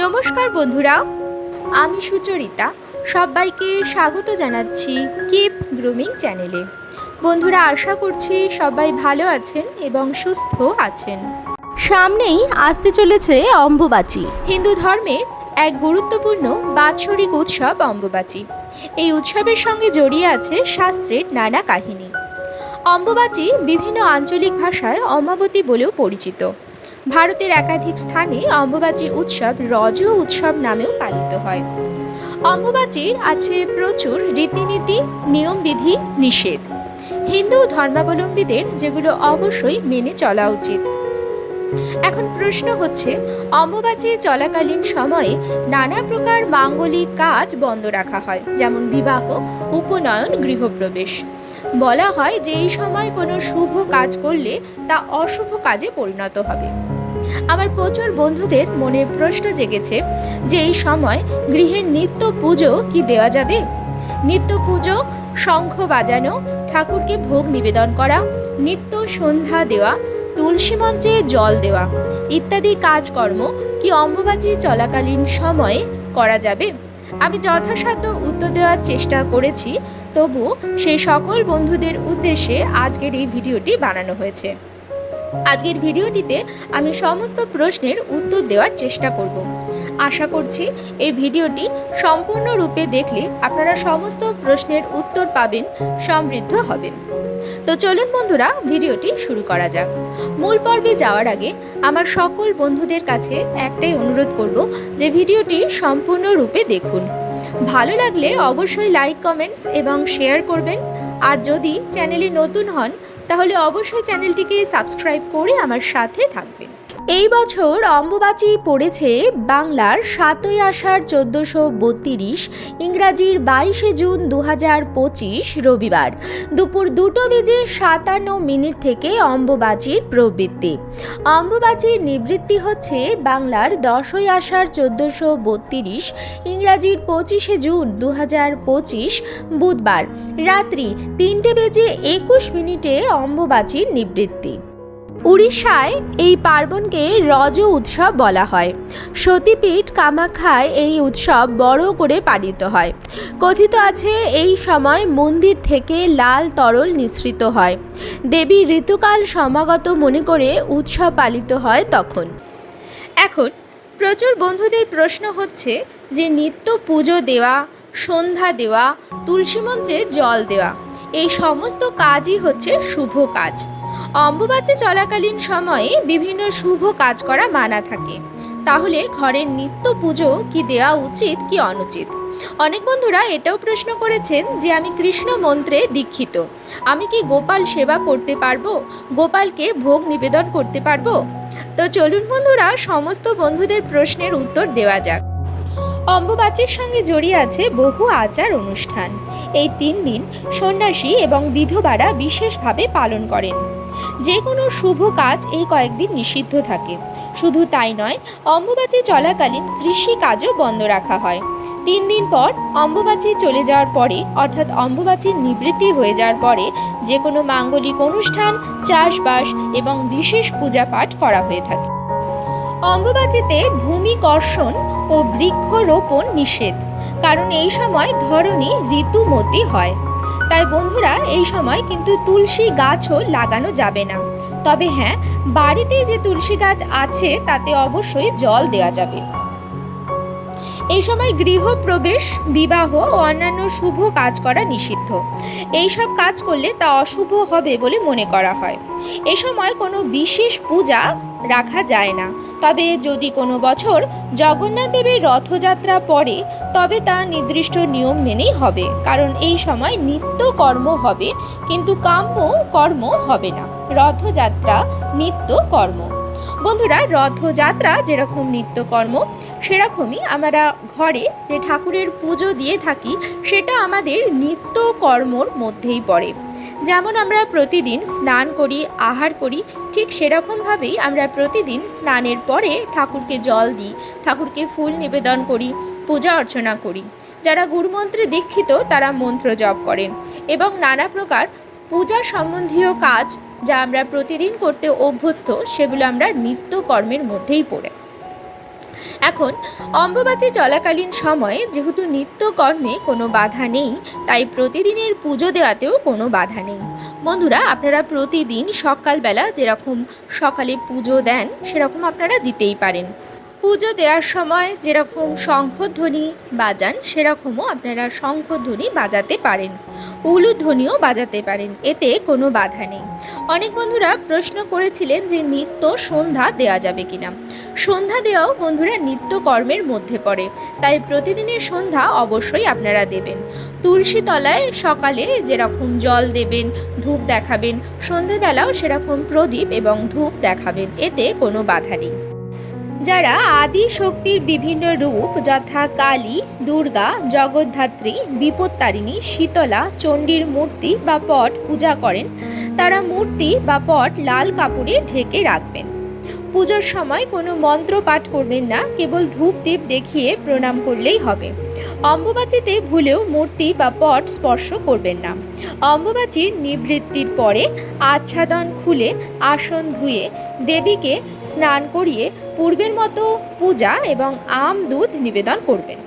নমস্কার বন্ধুরা, আমি সুচরিতা, সবাইকে স্বাগত জানাচ্ছি কিপ গ্রুমিং চ্যানেলে। বন্ধুরা, আশা করছি সবাই ভালো আছেন এবং সুস্থ আছেন। সামনেই আসতে চলেছে অম্বুবাচী। হিন্দু ধর্মের এক গুরুত্বপূর্ণ বাৎসরিক উৎসব অম্বুবাচী। এই উৎসবের সঙ্গে জড়িয়ে আছে শাস্ত্রের নানা কাহিনী। অম্বুবাচী বিভিন্ন আঞ্চলিক ভাষায় অমাবতী বলেও পরিচিত। ভারতের একাধিক স্থানে অম্বুবাচী উৎসব রজ উৎসব নামেও পালিত হয়। অম্বুবাচীর আছে প্রচুর রীতিনীতি, নিয়মবিধি, নিষেধ। হিন্দু ধর্মাবলম্বীদের যেগুলো অবশ্যই মেনে চলা উচিত। এখন প্রশ্ন হচ্ছে, অম্বুবাচী চলাকালীন সময়ে নানা প্রকার মাঙ্গলিক কাজ বন্ধ রাখা হয়, যেমন বিবাহ, উপনয়ন, গৃহপ্রবেশ। বলা হয় যে এই সময় কোনো শুভ কাজ করলে তা অশুভ কাজে পরিণত হবে। আমার প্রচুর বন্ধুদের মনে প্রশ্ন জেগেছে যে এই সময় গৃহের নিত্য পুজো কি দেওয়া যাবে? নিত্য পুজো, শঙ্খ বাজানো, ঠাকুরকে ভোগ নিবেদন করা, নিত্য সন্ধ্যা দেওয়া, তুলসী মঞ্চে জল দেওয়া ইত্যাদি কাজকর্ম কি অম্বুবাচী চলাকালীন সময়ে করা যাবে? আমি যথাসাধ্য উত্তর দেওয়ার চেষ্টা করেছি, তবু সেই সকল বন্ধুদের উদ্দেশ্যে আজকের এই ভিডিওটি বানানো হয়েছে। আজকের ভিডিওটিতে আমি সমস্ত প্রশ্নের উত্তর দেওয়ার চেষ্টা করব। আশা করছি এই ভিডিওটি সম্পূর্ণরূপে দেখলে আপনারা সমস্ত প্রশ্নের উত্তর পাবেন, সমৃদ্ধ হবেন। তো চলুন বন্ধুরা, ভিডিওটি শুরু করা যাক। মূল পর্বে যাওয়ার আগে আমার সকল বন্ধুদের কাছে একটাই অনুরোধ করব যে ভিডিওটি সম্পূর্ণরূপে দেখুন। ভালো লাগলে অবশ্যই লাইক, কমেন্টস এবং শেয়ার করবেন। আর যদি চ্যানেলে নতুন হন তাহলে অবশ্যই চ্যানেলটিকে সাবস্ক্রাইব করে আমার সাথে থাকবেন। এই বছর অম্বুবাচী পড়েছে বাংলার সাতই আষাঢ় চোদ্দোশো বত্রিশ, ইংরাজির বাইশে জুন দু পঁচিশ রবিবার। দুপুর দুটো বেজে সাতান্ন মিনিট থেকে অম্বুবাচীর প্রবৃত্তি। অম্বুবাচীর নিবৃত্তি হচ্ছে বাংলার দশই আষাঢ় চোদ্দোশো বত্রিশ, ইংরাজির পঁচিশে জুন দু পঁচিশ বুধবার। রাত্রি তিনটে বেজে একুশ মিনিটে অম্বুবাচীর নিবৃত্তি। উড়িষ্যায় এই পার্বণকে রজ উৎসব বলা হয়। সতীপীঠ কামাখ্যায় এই উৎসব বড় করে পালিত হয়। কথিত আছে, এই সময় মন্দির থেকে লাল তরল নিঃসৃত হয়। দেবী ঋতুকাল সমাগত মনে করে উৎসব পালিত হয় তখন। এখন প্রচুর বন্ধুদের প্রশ্ন হচ্ছে যে নিত্য পুজো দেওয়া, সন্ধ্যা দেওয়া, তুলসী মঞ্চে জল দেওয়া, এই সমস্ত কাজই হচ্ছে শুভ কাজ। অম্বুবাচী চলাকালীন সময়ে বিভিন্ন শুভ কাজ করা মানা থাকে। তাহলে ঘরের নিত্য পুজো কি দেওয়া উচিত, কি অনুচিত? অনেক বন্ধুরা এটাও প্রশ্ন করেছেন যে আমি কৃষ্ণ মন্ত্রে দীক্ষিত। আমি কি গোপাল সেবা করতে পারব? গোপালকে ভোগ নিবেদন করতে পারব? তো চলুন বন্ধুরা, সমস্ত বন্ধুদের প্রশ্নের উত্তর দেওয়া যাক। অম্বুবাচীর সঙ্গে জড়িয়ে আছে বহু আচার অনুষ্ঠান। এই তিন দিন সন্ন্যাসী এবং বিধবারা বিশেষভাবে পালন করেন। যে কোনো শুভ কাজ এই কয়েকদিন নিষিদ্ধ থাকে। শুধু তাই নয়, অম্বুবাচী চলাকালীন কৃষি কাজও বন্ধ রাখা হয়। তিন দিন পর অম্বুবাচী চলে যাওয়ার পরে, অর্থাৎ অম্বুবাচীর নিবৃত্তি হয়ে যাওয়ার পরে, যে কোনো মাঙ্গলিক অনুষ্ঠান, চাষবাস এবং বিশেষ পূজা পাঠ করা হয়ে থাকে। অম্বুবাচীতে ভূমিকর্ষণ ও বৃক্ষরোপণ নিষেধ, কারণ এই সময় ধরনী ঋতুমতি হয়। তাই বন্ধুরা, এই সময় কিন্তু তুলসী গাছও লাগানো যাবে না। তবে হ্যাঁ বাড়িতে যে তুলসী গাছ আছে, তাতে অবশ্যই জল দেওয়া যাবে। এই সময় গৃহপ্রবেশ বিবাহ ও অন্যান্য শুভ কাজ করা নিষিদ্ধ। এই সব কাজ করলে তা অশুভ হবে বলে মনে করা হয়। এ সময় কোনো বিশেষ পূজা রাখা যায় না। তবে যদি কোনো বছর জগন্নাথ দেবের রথযাত্রা পড়ে, তবে তা নির্দিষ্ট নিয়ম মেনেই হবে। কারণ এই সময় নিত্য কর্ম হবে, কিন্তু কাম্য কর্ম হবে না। রথযাত্রা নিত্য কর্ম। বন্ধুরা, রথযাত্রা যেরকম নিত্যকর্ম, সেরকমই আমরা ঘরে যে ঠাকুরের পুজো দিয়ে থাকি, সেটা আমাদের নিত্য কর্মর মধ্যেই পড়ে। যেমন আমরা প্রতিদিন স্নান করি, আহার করি, ঠিক সেরকমভাবেই আমরা প্রতিদিন স্নানের পরে ঠাকুরকে জল দিই, ঠাকুরকে ফুল নিবেদন করি, পূজা অর্চনা করি। যারা গুরুমন্ত্রে দীক্ষিত, তারা মন্ত্র জপ করেন। এবং নানা প্রকার পূজা সম্বন্ধীয় কাজ যা আমরা প্রতিদিন করতে অভ্যস্ত, সেগুলো আমরা নিত্য কর্মের মধ্যেই পড়ে। এখন, অম্বুবাচী চলাকালীন সময়ে যেহেতু নিত্যকর্মে কোনো বাধা নেই, তাই প্রতিদিনের পুজো দেওয়াতেও কোনো বাধা নেই। বন্ধুরা, আপনারা প্রতিদিন সকালবেলা যেরকম সকালে পুজো দেন, সেরকম আপনারা দিতেই পারেন। পুজো দেওয়ার সময় যেরকম শঙ্খধ্বনি বাজান, সেরকমও আপনারা শঙ্খধ্বনি বাজাতে পারেন। উলুধ্বনিও বাজাতে পারেন, এতে কোনো বাধা নেই। অনেক বন্ধুরা প্রশ্ন করেছিলেন যে নিত্য সন্ধ্যা দেওয়া যাবে কিনা। সন্ধ্যা দেওয়াও বন্ধুরা নিত্য কর্মের মধ্যে পড়ে, তাই প্রতিদিনের সন্ধ্যা অবশ্যই আপনারা দেবেন। তুলসী তলায় সকালে যেরকম জল দেবেন, ধূপ দেখাবেন, সন্ধেবেলাও সেরকম প্রদীপ এবং ধূপ দেখাবেন, এতে কোনো বাধা নেই। যারা আদি শক্তির বিভিন্ন রূপ, যথা কালী, দুর্গা, জগদ্ধাত্রী, বিপত্তারিণী, শীতলা, চণ্ডীর মূর্তি বা পট পূজা করেন, তারা মূর্তি বা পট লাল কাপড়ে ঢেকে রাখবেন। পুজোর সময় কোনো মন্ত্র পাঠ করবেন না, কেবল ধূপ দীপ দেখিয়ে প্রণাম করলেই হবে। অম্বুবাচিতে ভুলেও মূর্তি বা পট স্পর্শ করবেন না। অম্বুবাচির নিবৃত্তির পরে আচ্ছাদন খুলে আসন ধুয়ে দেবীকে স্নান করিয়ে পূর্বের মতো পূজা এবং আম দুধ নিবেদন করবেন।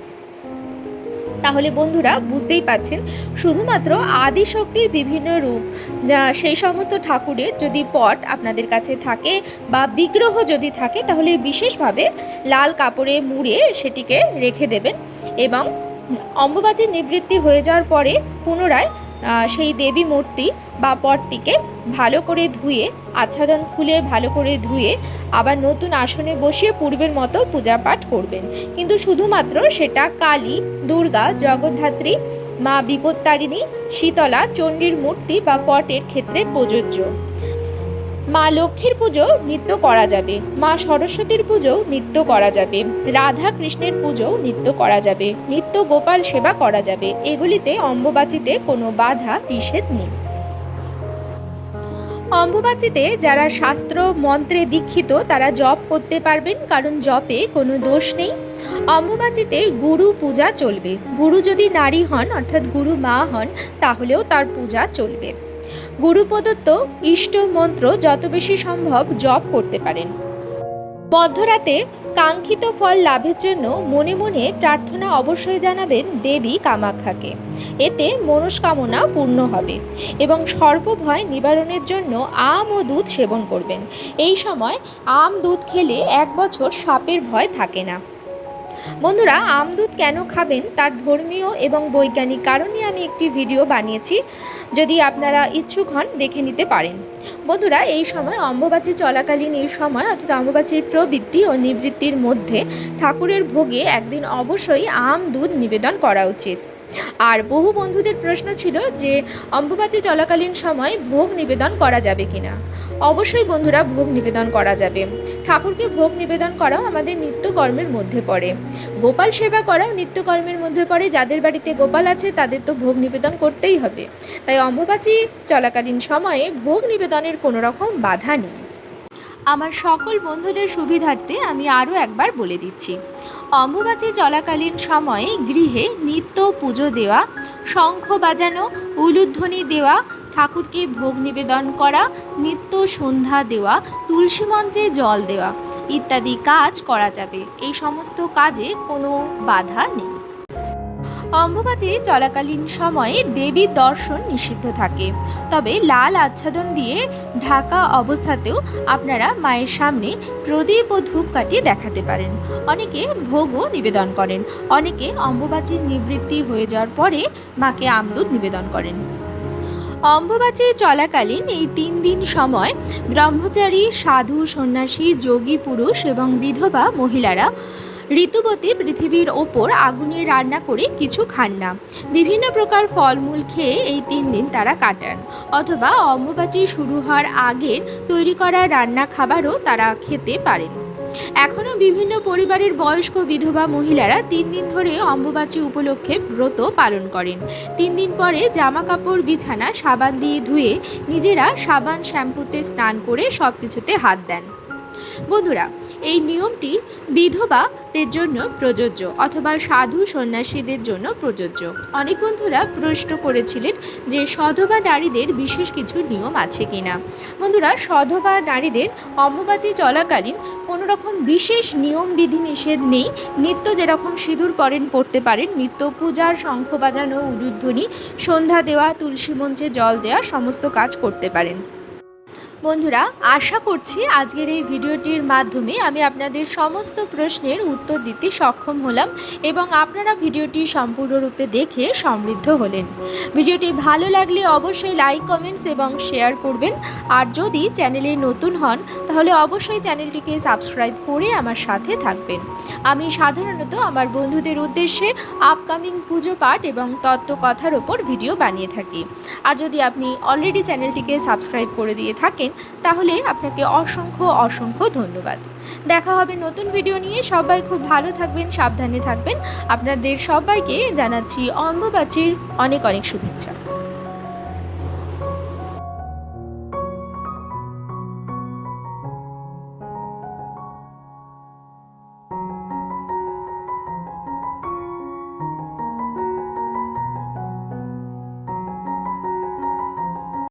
তাহলে বন্ধুরা বুঝতেই পাচ্ছেন শুধুমাত্র আদিশক্তির বিভিন্ন রূপ, যা সেই সমস্ত ঠাকুরের যদি পট আপনাদের কাছে থাকে বা বিগ্রহ যদি থাকে, তাহলে বিশেষভাবে লাল কাপড়ে মুড়ে সেটিকে রেখে দেবেন এবং অম্বুবাচীর নিবৃত্তি হয়ে যাওয়ার পরে পুনরায় সেই দেবী মূর্তি বা পটটিকে ভালো করে ধুয়ে, আচ্ছাদন খুলে ভালো করে ধুয়ে আবার নতুন আসনে বসিয়ে পূর্বের মতো পূজা পাঠ করবেন। কিন্তু শুধুমাত্র সেটা কালী, দুর্গা, জগদ্ধাত্রী, মা বিপত্তারিণী, শীতলা, চণ্ডীর মূর্তি বা পটের ক্ষেত্রে প্রযোজ্য। মা লক্ষ্মীর পুজো নিত্য করা যাবে। মা সরস্বতীর পুজোও নিত্য করা যাবে। রাধা কৃষ্ণের পুজোও নিত্য করা যাবে। নিত্য গোপাল সেবা করা যাবে। এগুলিতে অম্বুবাচিতে কোনো বাধা নিষেধ নেই। অম্বুবাচিতে যারা শাস্ত্র, মন্ত্রে দীক্ষিত, তারা জপ করতে পারবেন, কারণ জপে কোনো দোষ নেই। অম্বুবাচিতে গুরু পূজা চলবে। গুরু যদি নারী হন, অর্থাৎ গুরু মা হন, তাহলেও তার পূজা চলবে। গুরু প্রদত্ত ইষ্ট মন্ত্র যত বেশি সম্ভব জপ করতে পারেন। মধ্যরাতে কাঙ্ক্ষিত ফল লাভের জন্য মনে মনে প্রার্থনা অবশ্যই জানাবেন দেবী কামাখ্যাকে। এতে মনস্কামনা পূর্ণ হবে এবং সর্বভয় নিবারণের জন্য আম ও দুধ সেবন করবেন। এই সময় আম দুধ খেলে এক বছর সাপের ভয় থাকে না। বন্ধুরা, আম দুধ কেন খাবেন? তার ধর্মীয় এবং বৈজ্ঞানিক কারণে আমি একটি ভিডিও বানিয়েছি। যদি আপনারা ইচ্ছুক হন, দেখে নিতে পারেন। বন্ধুরা, এই সময় অম্বুবাচী চলাকালীন এই সময়, অর্থাৎ অম্বুবাচীর প্রবৃত্তি ও নিবৃত্তির মধ্যে ঠাকুরের ভোগে একদিন অবশ্যই আম দুধ নিবেদন করা উচিত। আর বহু বন্ধুদের প্রশ্ন ছিল যে অম্বুবাচী চলাকালীন সময় ভোগ নিবেদন করা যাবে কিনা। অবশ্যই বন্ধুরা ভোগ নিবেদন করা যাবে। ঠাকুরকে ভোগ নিবেদন করাও আমাদের নিত্যকর্মের মধ্যে পড়ে। গোপাল সেবা করাও নিত্যকর্মের মধ্যে পড়ে। যাদের বাড়িতে গোপাল আছে, তাদের তো ভোগ নিবেদন করতেই হবে। তাই অম্বুবাচী চলাকালীন সময়ে ভোগ নিবেদনের কোনো রকম বাধা নেই। আমার সকল বন্ধুদের সুবিধার্থে আমি আরও একবার বলে দিচ্ছি। অম্বুবাচী চলাকালীন সময়ে গৃহে নিত্য পুজো দেওয়া, শঙ্খ বাজানো, উলুধ্বনি দেওয়া, ঠাকুরকে ভোগ নিবেদন করা, নিত্য সন্ধ্যা দেওয়া, তুলসী মঞ্চে জল দেওয়া ইত্যাদি কাজ করা যাবে। এই সমস্ত কাজে কোনো বাধা নেই। অম্বুবাচী চলাকালীন সময়ে দেবীর দর্শন নিষিদ্ধ থাকে। তবে লাল আচ্ছাদন দিয়ে ঢাকা অবস্থাতেও আপনারা মায়ের সামনে প্রদীপ ও ধূপকাঠি দেখাতে পারেন। অনেকে ভোগও নিবেদন করেন। অনেকে অম্বুবাচীর নিবৃত্তি হয়ে যাওয়ার পরে মাকে আমদুধ নিবেদন করেন। অম্বুবাচী চলাকালীন এই তিন দিন সময় ব্রহ্মচারী, সাধু, সন্ন্যাসী, যোগী পুরুষ এবং বিধবা মহিলারা ঋতুবতী পৃথিবীর ওপর আগুনে রান্না করে কিছু খান না। বিভিন্ন প্রকার ফলমূল খেয়ে এই তিন দিন তারা কাটান। অথবা অম্বুবাচী শুরু হওয়ার আগের তৈরি করা রান্না খাবারও তারা খেতে পারেন। এখনও বিভিন্ন পরিবারের বয়স্ক বিধবা মহিলারা তিন দিন ধরে অম্বুবাচী উপলক্ষে ব্রত পালন করেন। তিন দিন পরে জামা কাপড় বিছানা, সাবান দিয়ে ধুয়ে নিজেরা সাবান, শ্যাম্পুতে স্নান করে সব কিছুতে হাত দেন। বন্ধুরা, এই নিয়মটি বিধবাদের জন্য প্রযোজ্য অথবা সাধু সন্ন্যাসীদের জন্য প্রযোজ্য। অনেক বন্ধুরা প্রশ্ন করেছিলেন যে সধবা নারীদের বিশেষ কিছু নিয়ম আছে কিনা। বন্ধুরা, সধবা নারীদের অম্বুবাচী চলাকালীন কোনো রকম বিশেষ নিয়ম, বিধি, নিষেধ নেই। নিত্য যেরকম সিঁদুর পরেন, পড়তে পারেন। নিত্য পূজার শঙ্খ বাজানো, উলুধ্বনি, সন্ধ্যা দেওয়া, তুলসী মঞ্চে জল দেওয়া সমস্ত কাজ করতে পারেন। বন্ধুরা, আশা করছি আজকের এই ভিডিওটির মাধ্যমে আমি আপনাদের সমস্ত প্রশ্নের উত্তর দিতে সক্ষম হলাম এবং আপনারা ভিডিওটি সম্পূর্ণরূপে দেখে সমৃদ্ধ হলেন। ভিডিওটি ভালো লাগলে অবশ্যই লাইক, কমেন্টস এবং শেয়ার করবেন। আর যদি চ্যানেলে নতুন হন, তাহলে অবশ্যই চ্যানেলটিকে সাবস্ক্রাইব করে আমার সাথে থাকবেন। আমি সাধারণত আমার বন্ধুদের উদ্দেশ্যে আপকামিং পুজো পাঠ এবং তত্ত্বকথার ওপর ভিডিও বানিয়ে থাকি। আর যদি আপনি অলরেডি চ্যানেলটিকে সাবস্ক্রাইব করে দিয়ে থাকেন, তাহলে আপনাকে অসংখ্য অসংখ্য ধন্যবাদ। দেখা হবে নতুন ভিডিও নিয়ে। সবাই খুব ভালো থাকবেন, সাবধানে থাকবেন। আপনাদের সবাইকে জানাচ্ছি অম্বুবাচীর অনেক অনেক শুভেচ্ছা।